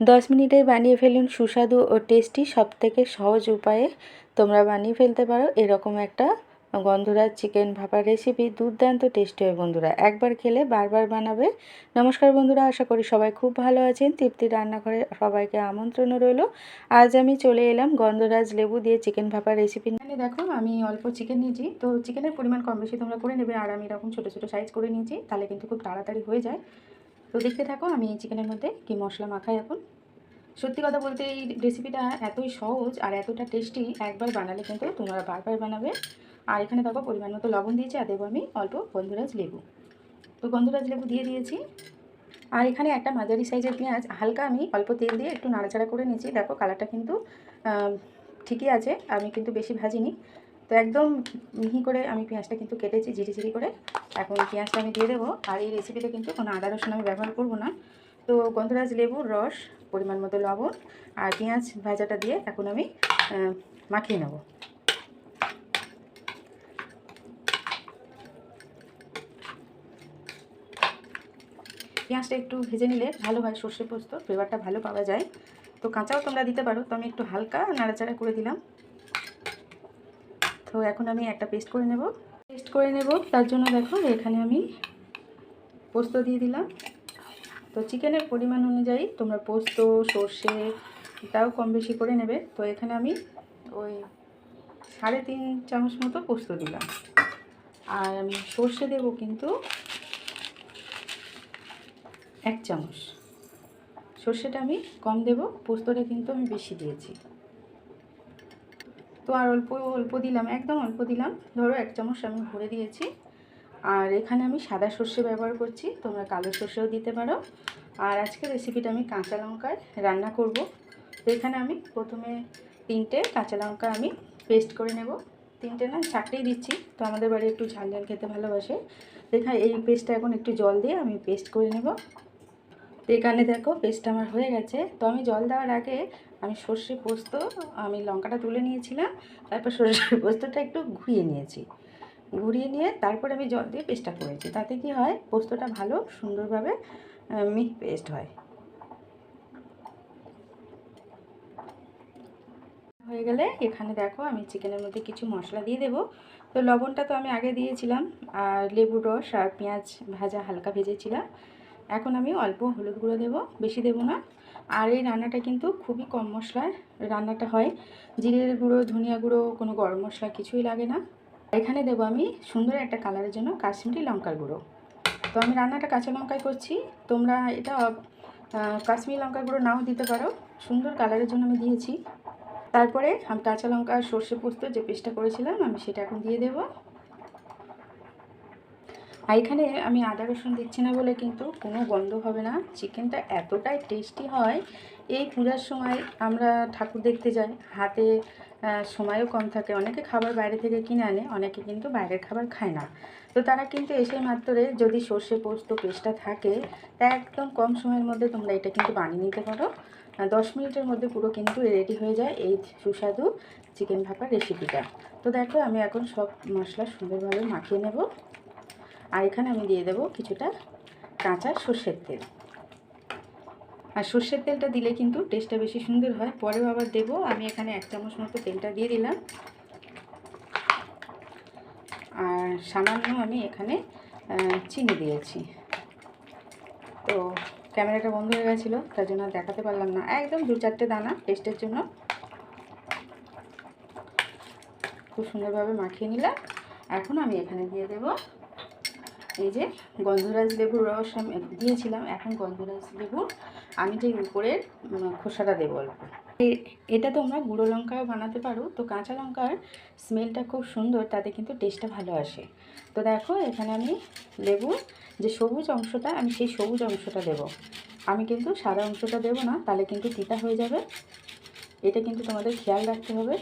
দশ মিনিটেই বানিয়ে ফেলুন সুস্বাদু ও টেস্টি সবথেকে সহজ উপায়ে তোমরা বানিয়ে ফেলতে পারো। এরকম একটা গন্ধরাজ চিকেন ভাপার রেসিপি দুর্দান্ত টেস্টি হয় বন্ধুরা। একবার খেলে বারবার বানাবে। নমস্কার বন্ধুরা, আশা করি সবাই খুব ভালো আছেন। তৃপ্তি রান্নাঘরে সবাইকে আমন্ত্রণ রইল। আজ আমি চলে এলাম গন্ধরাজ লেবু দিয়ে চিকেন ভাপার রেসিপি এখানে দেখো, আমি অল্প চিকেন নিয়েছি। তো চিকেনের পরিমাণ কম বেশি তোমরা করে নেবে। আর আমি এরকম ছোটো ছোটো সাইজ করে নিয়েছি। তাহলে কিন্তু খুব তাড়াতাড়ি হয়ে যায়। তো দেখতে থাকো, আমি চিকেনের মধ্যে কি মশলা মাখাই এখন। সত্যি কথা বলতে এই রেসিপিটা এতই সহজ আর এতটা টেস্টি একবার বানালে কিন্তু তোমরা বারবার বানাবে। আর এখানে দেখো, পরিমাণ মতো লবণ দিয়েছি আর দেবো আমি অল্প গন্ধরাজ লেবু। তো গন্ধরাজ লেবু দিয়ে দিয়েছি। আর এখানে একটা মাঝারি সাইজের পেঁয়াজ, হালকা আমি অল্প তেল দিয়ে একটু নাড়াচাড়া করে নিয়েছি। দেখো কালারটা কিন্তু ঠিকই আছে, আমি কিন্তু বেশি ভাজিনি। তো একদম মিহি করে আমি পেঁয়াজটা কিন্তু কেটেছি, ঝিরি ঝিরি করে। এখন পেঁয়াজটা আমি দিয়ে দেবো। আর এই রেসিপিতে কিন্তু কোনো আদা, রসুন আমি ব্যবহার করব না। তো গন্ধরাজ লেবুর রস, পরিমাণ মতো লবণ আর পেঁয়াজ ভাজাটা দিয়ে এখন আমি মাখিয়ে নেব। পেঁয়াজটা একটু ভেজে নিলে ভালো হয় সর্ষে পোস্ত ফ্লেভারটা ভালো পাওয়া যায়। তো কাঁচাও তোমরা দিতে পারো, তো আমি একটু হালকা নাড়াচাড়া করে দিলাম। তো এখন আমি একটা পেস্ট করে নেব। পেস্ট করে নেব, তার জন্য দেখো এখানে আমি পোস্ত দিয়ে দিলাম। তো চিকেনের পরিমাণ অনুযায়ী তোমরা পোস্ত, সর্ষে তাও কম বেশি করে নেবে। তো এখানে আমি ওই সাড়ে তিন চামচ মতো পোস্ত দিলাম। আর আমি সর্ষে দেব কিন্তু এক চামচ। সর্ষেটা আমি কম দেব, পোস্তটা কিন্তু আমি বেশি দিয়েছি। তো আর অল্প অল্প দিলাম, একদম অল্প দিলাম। ধরো এক চামচ আমি ভরে দিয়েছি। আর এখানে আমি সাদা সর্ষে ব্যবহার করছি, তোমরা কালো সর্ষেও দিতে পারো। আর আজকের রেসিপিটা আমি কাঁচা লঙ্কায় রান্না করব। তো এখানে আমি প্রথমে তিনটে কাঁচা লঙ্কা আমি পেস্ট করে নেব। তিনটে না চারটেই দিচ্ছি, তো আমাদের বাড়ি একটু ঝাল ঝাল খেতে ভালোবাসে। এখানে এই পেস্টটা এখন একটু জল দিয়ে আমি পেস্ট করে নেব। এখানে দেখো পেস্টটা আমার হয়ে গেছে। তো আমি জল দেওয়ার আগে আমি সর্ষে পোস্ত, আমি লঙ্কাটা তুলে নিয়েছিলাম, তারপর সর্ষে পোস্তটা একটু ঘুরিয়ে নিয়েছি। ঘুরিয়ে নিয়ে তারপর আমি জল দিয়ে পেস্টটা করেছি। তাতে কি হয়, পোস্তটা ভালো, সুন্দরভাবে মিহি পেস্ট হয়। হয়ে গেলে এখানে দেখো, আমি চিকেনের মধ্যে কিছু মশলা দিয়ে দেবো। তো লবণটা তো আমি আগে দিয়েছিলাম, আর লেবুর রস আর পেঁয়াজ ভাজা হালকা ভেজেছিলাম। এখন আমি অল্প হলুদ গুঁড়ো দেবো, বেশি দেবো না। আর এই রান্নাটা কিন্তু খুবই কম মশলায় রান্নাটা হয়। জিরের গুঁড়ো, ধনিয়া গুঁড়ো, কোনো গরম মশলা কিছুই লাগে না। এখানে দেবো আমি সুন্দর একটা কালারের জন্য কাশ্মীরি লঙ্কার গুঁড়ো। তো আমি রান্নাটা কাঁচা লঙ্কায় করছি। তোমরা এটা কাশ্মীরি লঙ্কার গুঁড়ো নাও দিতে পারো। সুন্দর কালারের জন্য আমি দিয়েছি। তারপরে আমি কাঁচা লঙ্কা সর্ষে পোস্ত যে পেস্টটা করেছিলাম, আমি সেটা এখন দিয়ে দেবো। আর এখানে আমি আদা রসুন দিচ্ছি না বলে কিন্তু কোনো গন্ধ হবে না। চিকেনটা এতটাই টেস্টি হয়, এই পূজার সময় আমরা ঠাকুর দেখতে যাই। হাতে সময়ও কম থাকে। অনেকে খাবার বাইরে থেকে কিনে আনে, অনেকে কিন্তু বাইরের খাবার খায় না। তো তারা কিন্তু এসে মাত্রে যদি সর্ষে পোস্ত পেস্টটা থাকে, তা একদম কম সময়ের মধ্যে তোমরা এটা কিন্তু বানিয়ে নিতে পারো। দশ মিনিটের মধ্যে পুরো কিন্তু রেডি হয়ে যায় এই সুস্বাদু চিকেন ভাপার রেসিপিটা তো দেখো, আমি এখন সব মশলা সুন্দরভাবে মাখিয়ে নেব। আর এখানে আমি দিয়ে দেব কিছুটা কাঁচা সর্ষের তেল। আর সর্ষের তেলটা দিলে কিন্তু টেস্টটা বেশি সুন্দর হয়। পরেও আবার দেব। আমি এখানে এক চামচ মতো তেলটা দিয়ে দিলাম। আর সামান্য আমি এখানে চিনি দিয়েছি। তো ক্যামেরাটা বন্ধ হয়ে গেছিল, তার জন্য দেখাতে পারলাম না। একদম দু চারটে দানা টেস্টের জন্য। খুব সুন্দরভাবে মাখিয়ে নিলাম। এখন আমি এখানে দিয়ে দেব এই যে গন্ধরাজ লেবুর রস আমি দিয়েছিলাম, এখন গন্ধরাজ লেবুর আমি যে উপরের খোসাটা দেবো অল্প। এটা তোমরা গুঁড়ো লঙ্কাও বানাতে পারো, তো কাঁচা লঙ্কার স্মেলটা খুব সুন্দর, তাতে কিন্তু টেস্টটা ভালো আসে। তো দেখো, এখানে আমি লেবু যে সবুজ অংশটা, আমি সেই সবুজ অংশটা দেব। আমি কিন্তু সাদা অংশটা দেব না, তাহলে কিন্তু তিতা হয়ে যাবে। এটা কিন্তু তোমাদের খেয়াল রাখতে হবে।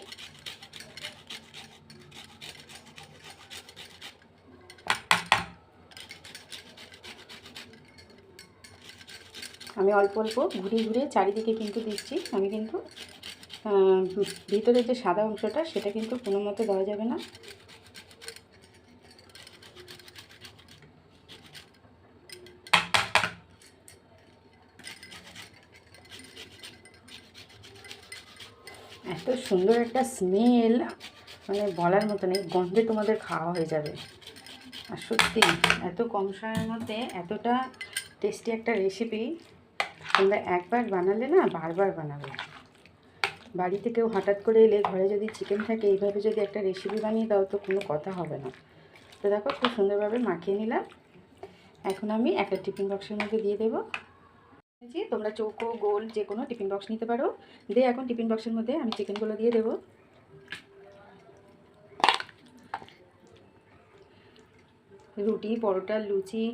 আমি অল্প অল্প ঘুরিয়ে ঘুরে চারিদিকে কিন্তু দিচ্ছি। আমি কিন্তু ভিতরে যে সাদা অংশটা, সেটা কিন্তু কোনো মতে দেওয়া যাবে না। এত সুন্দর একটা স্মেল মানে বলার মতো নেই, গন্ধে তোমাদের খাওয়া হয়ে যাবে। আর সত্যি, এত কম সময়ের মধ্যে এতটা টেস্টি একটা রেসিপি তোমরা একবার বানালে না বারবার বানাবে। বাড়িতে কেউ হঠাৎ করে এলে, ঘরে যদি চিকেন থাকে, এইভাবে যদি একটা রেসিপি বানিয়ে দাও, তো কোনো কথা হবে না। তো দেখো খুব সুন্দরভাবে মাখিয়ে নিলাম। এখন আমি একটা টিফিন বক্সের মধ্যে দিয়ে দেবো। তোমরা চৌকো, গোল, যে কোনো টিফিন বক্স নিতে পারো। দিয়ে এখন টিফিন বক্সের মধ্যে আমি চিকেনগুলো দিয়ে দেবো। রুটি, পরোটা, লুচি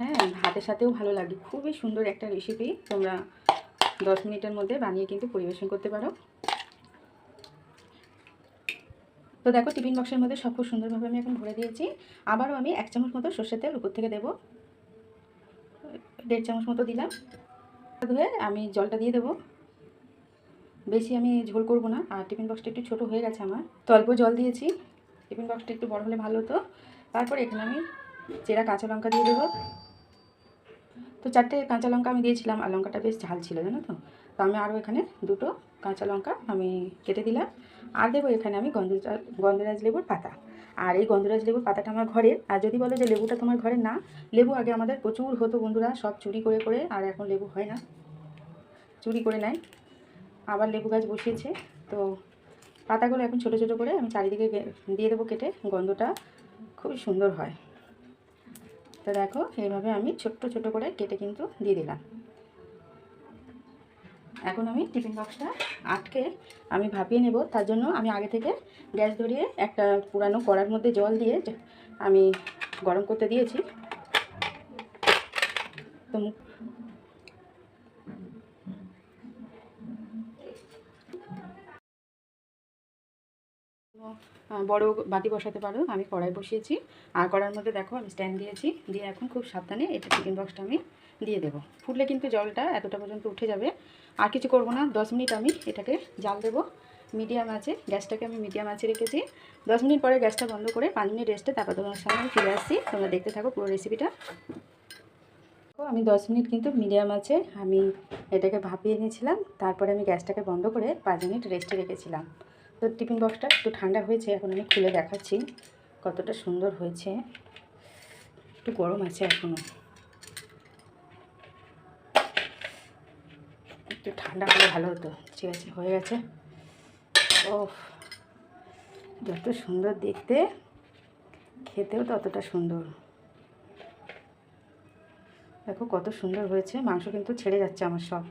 হ্যাঁ ভাতের সাথেও ভালো লাগে। খুবই সুন্দর একটা রেসিপি তোমরা দশ মিনিটের মধ্যে বানিয়ে কিন্তু পরিবেশন করতে পারো। তো দেখো, টিফিন বক্সের মধ্যে সব খুব সুন্দরভাবে আমি এখন ভরে দিয়েছি। আবারও আমি এক চামচ মতো সর্ষের তেল উপর থেকে দেবো। দেড় চামচ মতো দিলাম। ধুয়ে আমি জলটা দিয়ে দেবো। বেশি আমি ঝোল করব না। আর টিফিন বক্সটা একটু ছোটো হয়ে গেছে আমার। তো অল্প জল দিয়েছি। টিফিন বক্সটা একটু বড় হলে ভালো হতো। তারপর এখানে আমি চেরা কাঁচা লঙ্কা দিয়ে দেবো। তো চারটে কাঁচা লঙ্কা আমি দিয়েছিলাম, আর লঙ্কাটা বেশ ঝাল ছিল, জানো তো? তো আমি আরও এখানে দুটো কাঁচা লঙ্কা আমি কেটে দিলাম। আর দেবো এখানে আমি গন্ধরাজ গন্ধরাজ লেবুর পাতা। আর এই গন্ধরাজ লেবুর পাতাটা আমার ঘরের আর যদি বলো যে লেবুটা তোমার ঘরে না, লেবু আগে আমাদের প্রচুর হতো বন্ধুরা, সব চুরি করে করে, আর এখন লেবু হয় না। চুরি করে নেয়। আবার লেবু গাছ বসিয়েছে, তো পাতাগুলো এখন ছোট ছোট করে আমি চারিদিকে দিয়ে দেবো কেটে, গন্ধটা খুবই সুন্দর হয়। তো দেখো, এইভাবে আমি ছোট্ট ছোট করে কেটে কিন্তু দিয়ে দিলাম। এখন আমি টিফিন বক্সটা আটকে আমি ভাপিয়ে নেব। তার জন্য আমি আগে থেকে গ্যাস ধরিয়ে একটা পুরানো কড়ার মধ্যে জল দিয়ে আমি গরম করতে দিয়েছি। তো বড় বাটি বসাতে পারো, আমি কড়াই বসিয়েছি। আর কড়ার মধ্যে দেখো, আমি স্ট্যান্ড দিয়েছি। দিয়ে এখন খুব সাবধানে এটা চিকেন বক্সটা আমি দিয়ে দেবো। ফুটলে কিন্তু জলটা এতটা পর্যন্ত উঠে যাবে। আর কিছু করব না, দশ মিনিট আমি এটাকে জাল দেবো। মিডিয়াম আছে, গ্যাসটাকে আমি মিডিয়াম আছে রেখেছি। দশ মিনিট পরে গ্যাসটা বন্ধ করে পাঁচ মিনিট রেস্টে তারপর তোমার সামনে আমি ফিরে আসছি। তোমরা দেখতে থাকো পুরো রেসিপিটা আমি দশ মিনিট কিন্তু মিডিয়াম আছে, আমি এটাকে ভাপিয়ে নিয়েছিলাম। তারপরে আমি গ্যাসটাকে বন্ধ করে পাঁচ মিনিট রেস্টে রেখেছিলাম। তো টিফিন বক্সটা একটু ঠান্ডা হয়েছে, এখন আমি খুলে দেখাচ্ছি কতটা সুন্দর হয়েছে। একটু গরম আছে এখনও একটু ঠান্ডা হলে ভালো হতো। ঠিক আছে, হয়ে গেছে। ও যত সুন্দর দেখতে, খেতেও ততটা সুন্দর। দেখো কত সুন্দর হয়েছে, মাংস কিন্তু ছেড়ে যাচ্ছে আমার সব।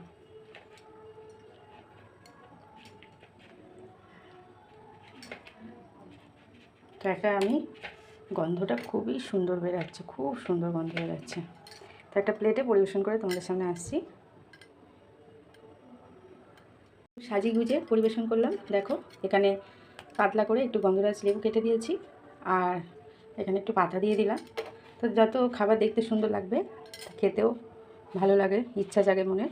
তো আমি গন্ধটা খুবই সুন্দর বেরাচ্ছে, খুব সুন্দর গন্ধ বেরাচ্ছে। তো একটা প্লেটে পরিবেশন করে তোমাদের সামনে আসছি। সাজি গুজে পরিবেশন করলাম, দেখো, এখানে পাতলা করে একটু গন্ধরাজ লেবু কেটে দিয়েছি, আর এখানে একটু পাতা দিয়ে দিলাম। তো যত খাবার দেখতে সুন্দর লাগবে, খেতেও ভালো লাগে, ইচ্ছা জাগে মনে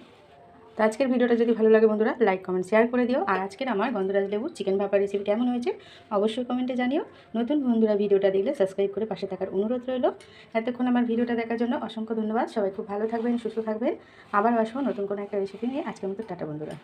তো আজকের ভিডিওটা যদি ভালো লাগে বন্ধুরা লাইক কমেন্ট শেয়ার করে দিও। আর আজকের আমার গন্ধরাজ লেবুর চিকেন ভাপা রেসিপি কেমন হয়েছে, অবশ্যই কমেন্টে জানিও। নতুন বন্ধুরা ভিডিওটা দেখলে সাবস্ক্রাইব করে পাশে থাকার অনুরোধ রইল। এতক্ষণ আমার ভিডিওটা দেখার জন্য অসংখ্য ধন্যবাদ। সবাই খুব ভালো থাকবেন, সুস্থ থাকবেন। আবার আসব নতুন কোনো একটা রেসিপি নিয়ে। আজকের মতো টাটা বন্ধুরা।